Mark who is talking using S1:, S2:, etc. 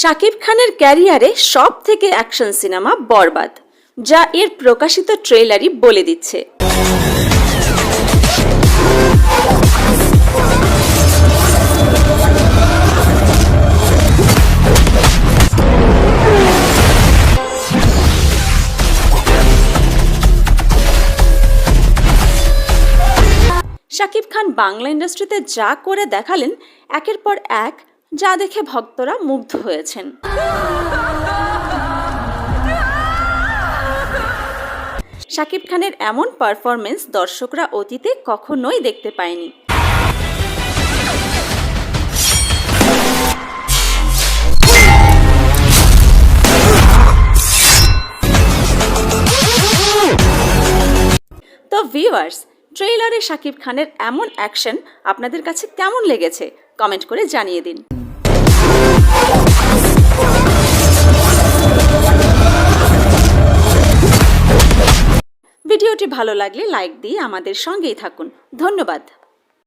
S1: শাকিব খানের ক্যারিয়ারে সব থেকে অ্যাকশন সিনেমা বরবাদ, যা এর প্রকাশিত ট্রেলারই বলে দিচ্ছে। শাকিব খান বাংলা ইন্ডাস্ট্রিতে যা করে দেখালেন, একের পর এক যা দেখে ভক্তরা মুগ্ধ হয়েছেন। শাকিব খানের এমন পারফরমেন্স দর্শকরা অতীতে কখনোই দেখতে পায়নি। তো ভিউয়ার্স ট্রেইলারে শাকিব খানের এমন অ্যাকশন আপনাদের কাছে কেমন লেগেছে? কমেন্ট করে জানিয়ে দিন। ভিডিওটি ভালো লাগলে লাইক দিয়ে আমাদের সঙ্গেই থাকুন। ধন্যবাদ।